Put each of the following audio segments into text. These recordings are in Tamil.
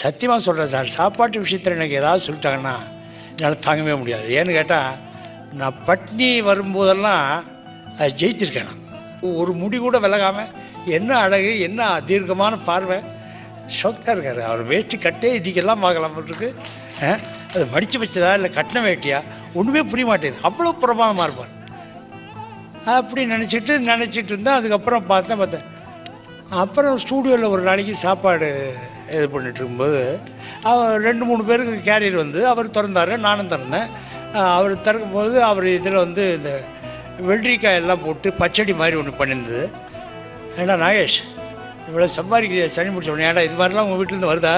சத்தியமாக சொல்கிறேன் சார். சாப்பாட்டு விஷயத்தில் எனக்கு ஏதாவது சொல்லிட்டாங்கன்னா என்னால் தாங்கவே முடியாது. ஏன்னு கேட்டால் நான் பட்னி வரும்போதெல்லாம் அது ஜெயிச்சிருக்கேன் நான். ஒரு முடி கூட விலகாமல் என்ன அழகு என்ன தீர்க்கமான பார்வை. ஷோக்காக இருக்கார். அவர் வேட்டி கட்டே இன்றைக்கெல்லாம் பார்க்கலாம் இருக்கு. ஆ? அது மடித்து வச்சதா இல்லை கட்டின வேட்டியா? ஒன்றுமே புரிய மாட்டேங்குது. அவ்வளோ பிரமாதமாக இருப்பார். அப்படி நினச்சிட்டு நினச்சிட்டு இருந்தேன் அதுக்கப்புறம் பார்த்தேன் பார்த்தேன். அப்புறம் ஸ்டூடியோவில் ஒரு நாளைக்கு சாப்பாடு இது பண்ணிட்டு இருக்கும்போது அவர் ரெண்டு மூணு பேருக்கு கேரியர் வந்து அவர் திறந்தார் நானும் திறந்தேன். அவர் திறக்கும்போது அவர் இதில் வந்து இந்த வெள்ளரிக்காய் எல்லாம் போட்டு பச்சடி மாதிரி ஒன்று பண்ணியிருந்தது ஏன்னா நாகேஷ் இவ்வளோ சம்பாதிக்கிற சனி முடிச்ச உடனே ஏன்டா இது மாதிரிலாம் உங்கள் வீட்டிலேருந்து வருதா?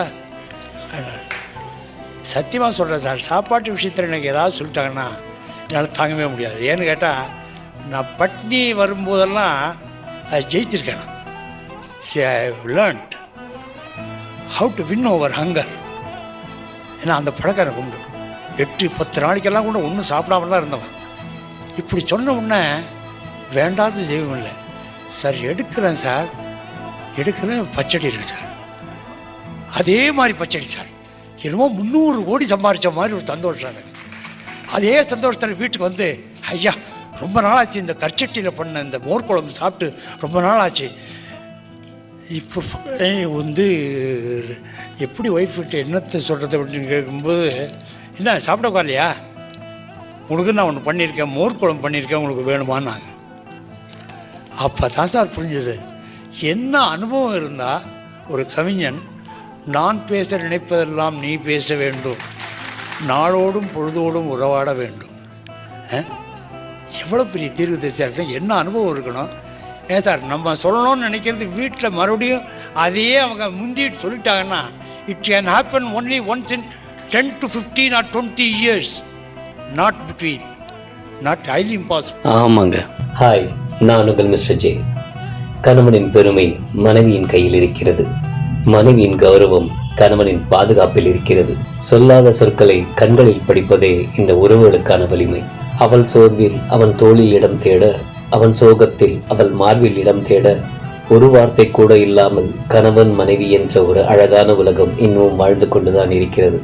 சத்தியமாக சொல்கிறேன் சார் சாப்பாட்டு விஷயத்தில் எனக்கு ஏதாவது சொல்லிட்டாங்கன்னா என்னால் தாங்கவே முடியாது. ஏன்னு கேட்டால் நான் பட்னி வரும்போதெல்லாம் அது ஜெயிச்சிருக்கேன் நான். See I learned how to win over hunger ஏன்னா அந்த பழக்கம் எனக்கு உண்டு எட்டு பத்து நாளைக்கெல்லாம் கூட ஒன்றும் சாப்பிடாமலாம் இருந்தவன். இப்படி சொன்ன உடனே வேண்டாத தெய்வம் இல்லை. சார் எடுக்கிறேன் சார். எடுக்கிறேன் பச்சடி இருக்கு சார். அதே மாதிரி பச்சடி சார். என்னமோ முந்நூறு கோடி சம்பாதிச்ச மாதிரி ஒரு சந்தோஷம் எனக்கு. அதே சந்தோஷத்தில் வீட்டுக்கு வந்து ஐயா ரொம்ப நாளாச்சு இந்த கற்சட்டியில் பண்ண இந்த மோர் குழம்பு சாப்பிட்டு ரொம்ப நாளாச்சு. இப்போ வந்து எப்படி ஒய்ஃப்கிட்ட என்னத்தை சொல்கிறது அப்படின்னு கேட்கும்போது என்ன சாப்பிட உட்கார்லையா? உனக்கு நான் ஒன்று பண்ணியிருக்கேன் மோர் குழம்பு பண்ணியிருக்கேன் உங்களுக்கு வேணுமான்னாங்க. அப்போ தான் சார் புரிஞ்சது. என்ன அனுபவம் இருந்தால் ஒரு கவிஞன் நான் பேச நினைப்பதெல்லாம் நீ பேச வேண்டும். நாளோடும் பொழுதோடும் உறவாட வேண்டும். எவ்வளோ பெரிய தீர்வு தெரிச்சாருன்னா என்ன அனுபவம் இருக்கணும்? ஏன் சார் நம்ம சொல்லணும்னு நினைக்கிறது வீட்டில் மறுபடியும் அதையே அவங்க முந்திட்டு சொல்லிட்டாங்கன்னா it can happen only once in ten to fifteen or twenty years not between not highly impossible ஆமாங்க. ஹாய் நான் உங்கள் மிஸ்டர் ஜே கணவனின் பெருமை மனைவியின் கையில் இருக்கிறது. மனைவியின் கௌரவம் கணவனின் பாதுகாப்பில் இருக்கிறது. சொல்லாத சொற்களை கண்களில் படிப்பதே இந்த உறவுகளுக்கான வலிமை. அவள் சோர்வில் அவன் தோளில் இடம் தேட அவன் சோகத்தில் அவள் மார்பில் இடம் தேட ஒரு வார்த்தை கூட இல்லாமல் கணவன் மனைவி என்ற ஒரு அழகான உலகம் இன்னும் வாழ்ந்து கொண்டுதான் இருக்கிறது.